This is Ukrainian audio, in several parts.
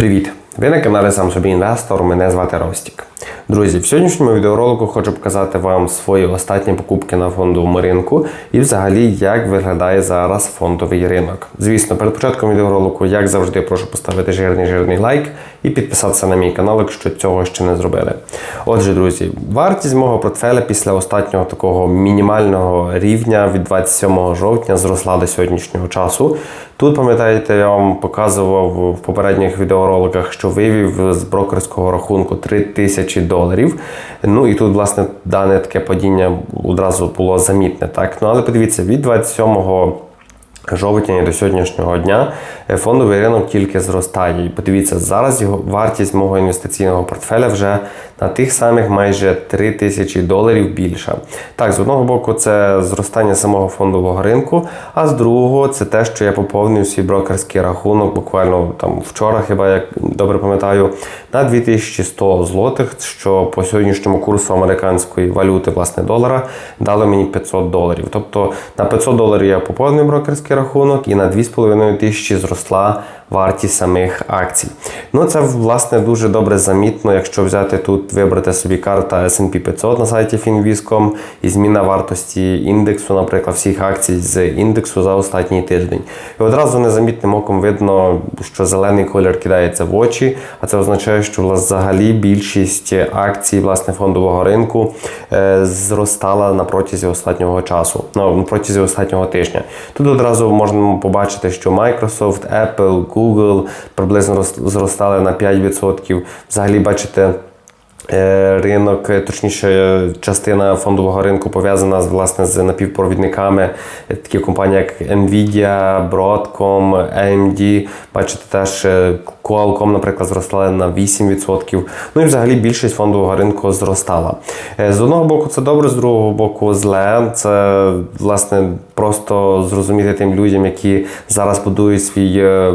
Привіт! Ви на каналі Сам собі інвестор. Мене звати Ростік. Друзі, в сьогоднішньому відеоролику хочу показати вам свої останні покупки на фондовому ринку і взагалі як виглядає зараз фондовий ринок. Звісно, перед початком відеоролику, як завжди, прошу поставити жирний жирний лайк і підписатися на мій канал, якщо цього ще не зробили. Отже, друзі, вартість мого портфеля після останнього такого мінімального рівня від 27 жовтня зросла до сьогоднішнього часу. Тут, пам'ятаєте, я вам показував в попередніх відеороликах, що вивів з брокерського рахунку 3000 доларів. Ну і тут, власне, дане таке падіння одразу було замітне. Так? Ну, але подивіться, від 27 жовтня і до сьогоднішнього дня е, фондовий ринок тільки зростає. І подивіться, зараз його вартість мого інвестиційного портфеля вже на тих самих майже 3 тисячі доларів більша. Так, з одного боку, це зростання самого фондового ринку, а з другого це те, що я поповнив свій брокерський рахунок буквально там вчора, хіба як добре пам'ятаю, на 2100 злотих, що по сьогоднішньому курсу американської валюти, власне, долара, дало мені 500 доларів. Тобто на 500 доларів я поповнив брокерський рахунок і на 2,5 тисячі зросла вартість самих акцій. Ну це власне дуже добре замітно, якщо взяти тут, вибрати собі карта S&P 500 на сайті Finviz.com і зміна вартості індексу, наприклад, всіх акцій з індексу за останній тиждень. І одразу незамітним оком видно, що зелений колір кидається в очі, а це означає, що взагалі більшість акцій власне фондового ринку е, зростала на протязі останнього часу, ну, протязі останнього тижня. Тут одразу можна побачити, що Microsoft, Apple, Google приблизно зростали на 5%. Взагалі, бачите. Е, Ринок, е, точніше, частина фондового ринку пов'язана власне з напівпровідниками. Е, Такі компанії, як Nvidia, Broadcom, AMD. Бачите, теж Qualcomm, наприклад, зростали на 8%. Ну і взагалі більшість фондового ринку зростала. Е, З одного боку, це добре, з другого боку, зле. Це власне просто зрозуміти тим людям, які зараз будують свій, е,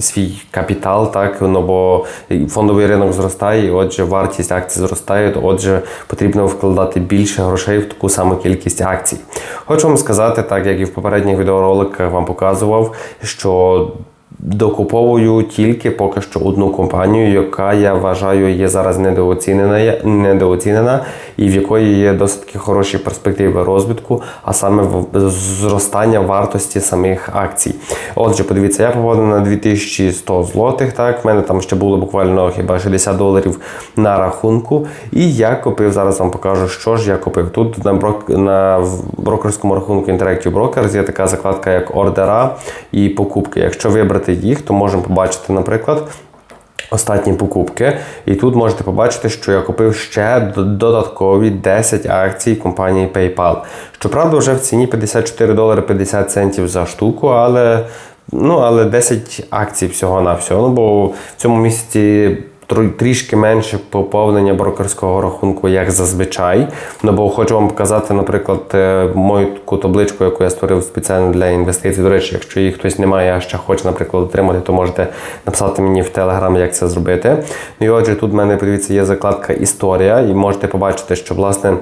свій капітал, так ну бо фондовий ринок зростає, і отже, вартість акцій зростає, то отже, потрібно вкладати більше грошей в таку саму кількість акцій. Хочу вам сказати, так як і в попередніх відеороликах вам показував, що Докуповую тільки поки що одну компанію, яка я вважаю є зараз недооцінена, недооцінена і в якої є досить хороші перспективи розвитку, а саме зростання вартості самих акцій. Отже, подивіться, я поводив на 2100 злотих. Так, в мене там ще було буквально хіба 60 доларів на рахунку. І я купив зараз вам покажу, що ж я купив. Тут на брок на брокерському рахунку Interactive Brokers є така закладка, як ордера і покупки. Якщо вибрати їх, то можемо побачити, наприклад. Останні покупки, і тут можете побачити, що я купив ще додаткові 10 акцій компанії PayPal. Щоправда, вже в ціні 54 долари 50 центів за штуку, але ну але 10 акцій всього на всього. Ну бо в цьому місяці трішки менше поповнення брокерського рахунку, як зазвичай. Ну бо хочу вам показати, наприклад, е, мою таку табличку, яку я створив спеціально для інвестицій. До речі, якщо її хтось не має, а ще хоче, наприклад, отримати, то можете написати мені в телеграм, як це зробити. Ну і отже, тут в мене подивіться, є закладка Історія, і можете побачити, що власне.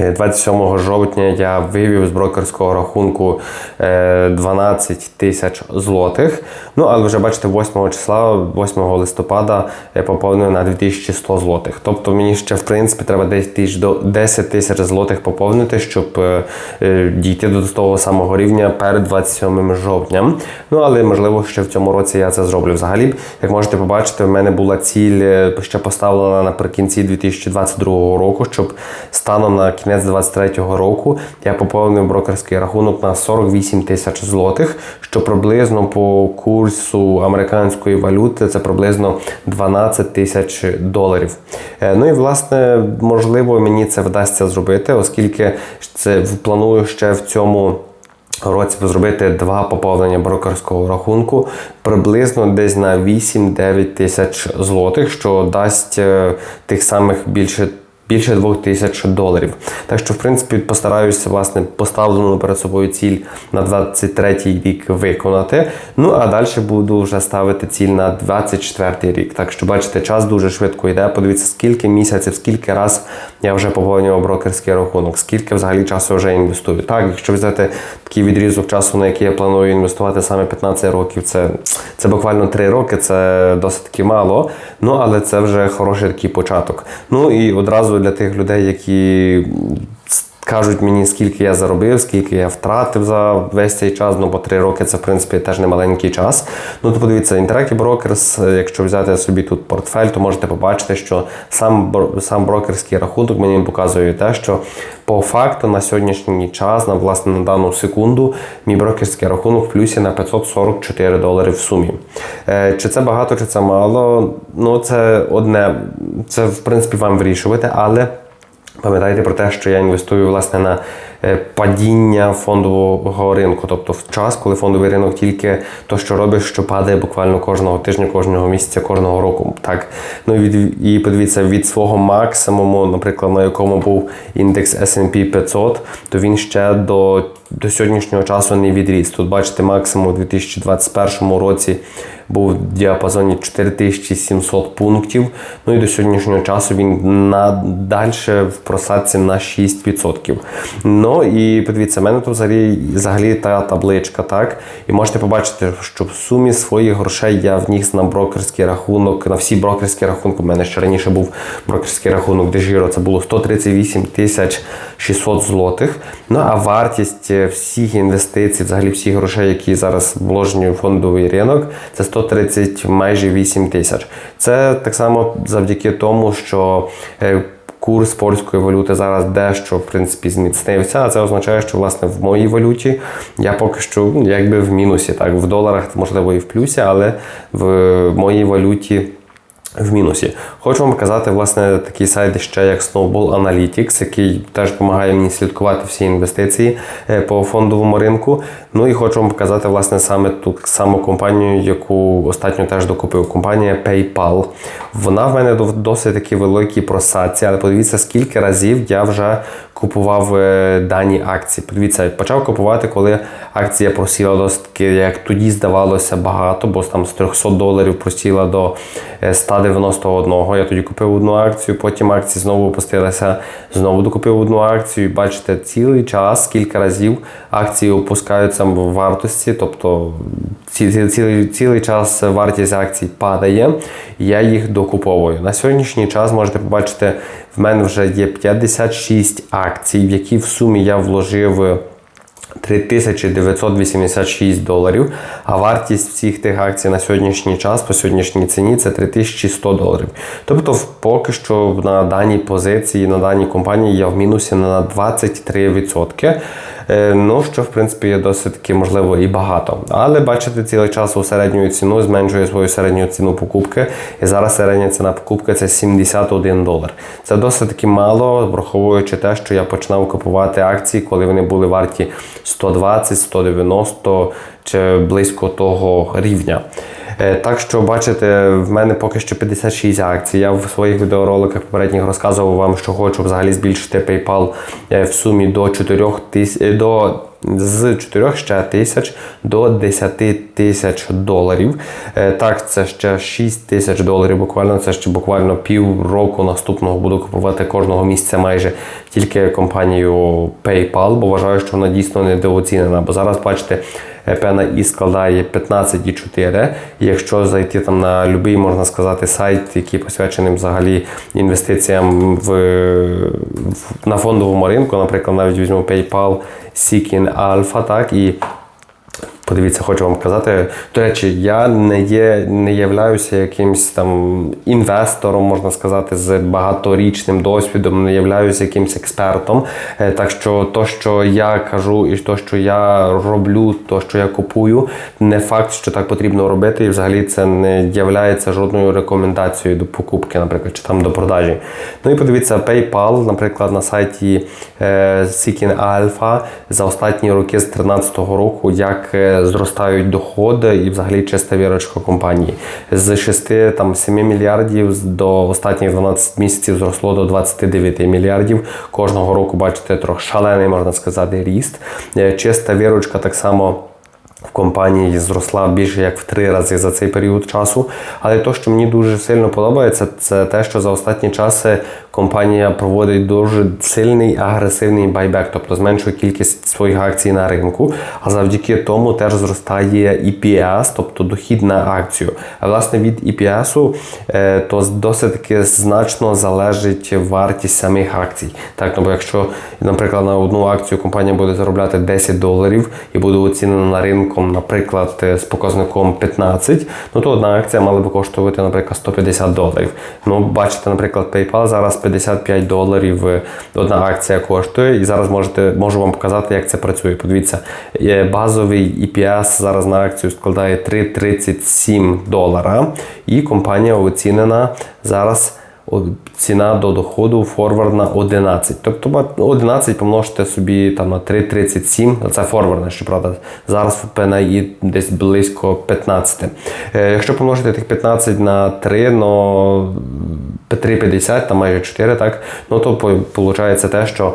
Е, 27 жовтня я вивів з брокерського рахунку е, 12 тисяч злотих. Ну, але вже бачите, 8 числа, 8 листопада я поповнив на 2100 злотих. Тобто мені ще в принципі треба 10 тисяч до 10 тисяч злотих поповнити, щоб е, е, дійти до того самого рівня перед 27 жовтня. Ну, але можливо, ще в цьому році я це зроблю. Взагалі, як можете побачити, в мене була ціль е, ще поставлена наприкінці 2022 року, щоб станом на кінець 2023 року я поповнив брокерський рахунок на 48 тисяч злотих, що приблизно по курсу американської валюти це приблизно 12 тисяч доларів. Е, Ну і власне, можливо, мені це вдасться зробити, оскільки це планую ще в цьому. Році зробити два поповнення брокерського рахунку приблизно десь на 8-9 тисяч злотих, що дасть е, тих самих більше більше 2000 доларів. Так що, в принципі, постараюся власне поставлену перед собою ціль на 23 рік виконати. Ну а далі буду вже ставити ціль на 24 рік. Так що, бачите, час дуже швидко йде. Подивіться, скільки місяців, скільки раз я вже поповнював брокерський рахунок, скільки взагалі часу вже інвестую. Так, якщо взяти такий відрізок часу, на який я планую інвестувати саме 15 років, це, це буквально 3 роки, це досить таки мало. Ну але це вже хороший такий початок. Ну і одразу для тих людей, які кажуть мені, скільки я заробив, скільки я втратив за весь цей час. Ну, бо три роки це в принципі теж не маленький час. Ну то подивіться, Interactive Brokers, якщо взяти собі тут портфель, то можете побачити, що сам сам брокерський рахунок мені показує те, що по факту на сьогоднішній час, на власне на дану секунду, мій брокерський рахунок в плюсі на 544 долари в сумі. Е, Чи це багато, чи це мало? Ну це одне, це в принципі вам вирішувати, але. Пам'ятайте про те, що я інвестую власне на е, падіння фондового ринку, тобто в час, коли фондовий ринок тільки то, що робить, що падає буквально кожного тижня, кожного місяця, кожного року. Так ну і від і подивіться від свого максимуму, наприклад, на якому був індекс S&P 500, то він ще до, до сьогоднішнього часу не відріс. Тут бачите, максимум у 2021 році був в діапазоні 4700 пунктів. Ну і до сьогоднішнього часу він надальше в просадці на 6%. Ну і подивіться, в мене тут взагалі, взагалі та табличка, так? І можете побачити, що в сумі своїх грошей я вніс на брокерський рахунок, на всі брокерські рахунки. У мене ще раніше був брокерський рахунок Дежіро, це було 138 тисяч 600 злотих. Ну а вартість всіх інвестицій, взагалі всіх грошей, які зараз вложені у фондовий ринок, це 130 майже 8 тисяч. Це так само завдяки тому, що е, курс польської валюти зараз дещо в принципі зміцнився. А це означає, що власне в моїй валюті я поки що ну, якби в мінусі. Так, в доларах можливо і в плюсі, але в моїй валюті. В мінусі. Хочу вам показати власне такий сайт ще як Snowball Analytics, який теж допомагає мені слідкувати всі інвестиції е, по фондовому ринку. Ну і хочу вам показати власне саме ту саму компанію, яку останньо теж докупив. Компанія PayPal. Вона в мене досить такі великі просадці, але подивіться, скільки разів я вже купував е, дані акції. Подивіться, почав купувати, коли акція просіла досить як тоді здавалося багато, бо там з 300 доларів просіла до е, 191. Я тоді купив одну акцію, потім акції знову опустилися, знову докупив одну акцію. Бачите, цілий час, кілька разів акції опускаються в вартості, тобто ці- ці- цілий, час вартість акцій падає, і я їх докуповую. На сьогоднішній час можете побачити, в мене вже є 56 акцій, в які в сумі я вложив. 3986 доларів, а вартість всіх тих акцій на сьогоднішній час, по сьогоднішній ціні, це 3100 доларів. Тобто, поки що на даній позиції, на даній компанії я в мінусі на 23%. Е, Ну, що в принципі є досить таки можливо і багато. Але бачите, цілий час у середню ціну зменшує свою середню ціну покупки. І зараз середня ціна покупки це 71 долар. Це досить таки мало, враховуючи те, що я починав купувати акції, коли вони були варті 120, 190 чи близько того рівня. Е, Так що, бачите, в мене поки що 56 акцій. Я в своїх відеороликах попередніх розказував вам, що хочу взагалі збільшити PayPal е, в сумі до 4 тисяч до з 4 ще тисяч до 10 тисяч доларів. Е, Так, це ще 6 тисяч доларів. Буквально це ще буквально пів року наступного буду купувати кожного місяця майже тільки компанію PayPal, бо вважаю, що вона дійсно недооцінена. Бо зараз бачите. Пена і складає 15,4. І якщо зайти там на будь-який, можна сказати, сайт, який посвячений взагалі інвестиціям в, в на фондовому ринку, наприклад, навіть візьму PayPal, Seeking Alpha, так і Подивіться, хочу вам казати. До речі, я не є, не являюся якимсь там інвестором, можна сказати, з багаторічним досвідом, не являюся якимсь експертом. Е, Так що то, що я кажу, і то, що я роблю, то, що я купую, не факт, що так потрібно робити, і взагалі це не являється жодною рекомендацією до покупки, наприклад, чи там до продажі. Ну і подивіться, PayPal, наприклад, на сайті е, Seeking Alpha за останні роки з 2013 року, як е, зростають доходи і взагалі чиста вірочка компанії. З 6-7 мільярдів до останніх 12 місяців зросло до 29 мільярдів. Кожного року бачите трохи шалений, можна сказати, ріст. Е, Чиста вірочка так само. В компанії зросла більше як в три рази за цей період часу. Але те, що мені дуже сильно подобається, це те, що за останні часи компанія проводить дуже сильний агресивний байбек, тобто зменшує кількість своїх акцій на ринку. А завдяки тому теж зростає EPS, тобто дохід на акцію. А власне від EPS е, то досить таки значно залежить вартість самих акцій. Так, ну, бо якщо, наприклад, на одну акцію компанія буде заробляти 10 доларів і буде оцінена на ринком, наприклад, е, з показником 15, ну то одна акція мала би коштувати, наприклад, 150 доларів. Ну, бачите, наприклад, PayPal зараз 55 доларів е, одна акція коштує, і зараз можете можу вам показати, як це працює. Подивіться, е, базовий EPS зараз на акцію складає 3,37 долара, і компанія оцінена зараз. Ціна до доходу форвардна 11. Тобто 11 помножте собі там на 3,37, це форвардна, щоправда, зараз ПНА її десь близько 15. Е, якщо помножити тих 15 на 3, ну 3,50, там майже 4, так, ну то виходить те, що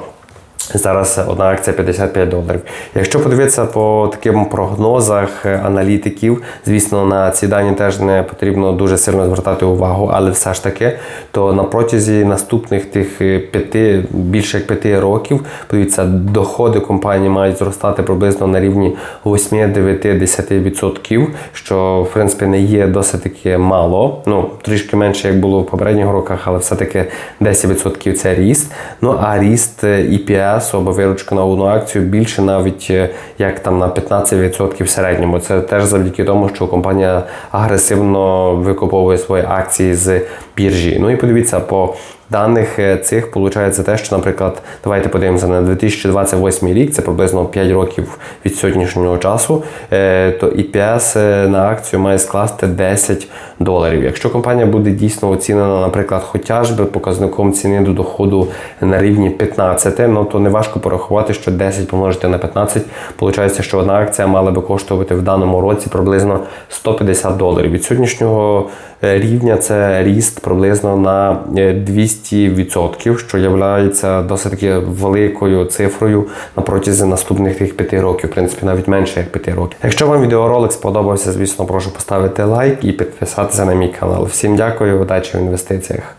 Зараз одна акція 55 доларів. Якщо подивитися по таким прогнозах е, аналітиків, звісно, на ці дані теж не потрібно дуже сильно звертати увагу, але все ж таки, то на протязі наступних тих е, п'яти, більше як п'яти років, подивіться, доходи компанії мають зростати приблизно на рівні 8-9-10%, що в принципі не є досить таки мало. Ну, трішки менше, як було в попередніх роках, але все-таки 10% це ріст. Ну а ріст е, EPS або виручка на одну акцію більше навіть е, як там на 15% в середньому. Це теж завдяки тому, що компанія агресивно викуповує свої акції з біржі. Ну і подивіться по даних е, цих виходить те, що, наприклад, давайте подивимося на 2028 рік, це приблизно 5 років від сьогоднішнього часу, е, то EPS е, на акцію має скласти 10 доларів. Якщо компанія буде дійсно оцінена, наприклад, хоча ж би показником ціни до доходу на рівні 15, ну то не важко порахувати, що 10 помножити на 15, виходить, що одна акція мала би коштувати в даному році приблизно 150 доларів. Від сьогоднішнього рівня це ріст приблизно на е, 200%, що є досить таки великою цифрою на протязі наступних тих 5 років, в принципі, навіть менше як 5 років. Якщо вам відеоролик сподобався, звісно, прошу поставити лайк і підписатися на мій канал. Всім дякую, удачі в інвестиціях.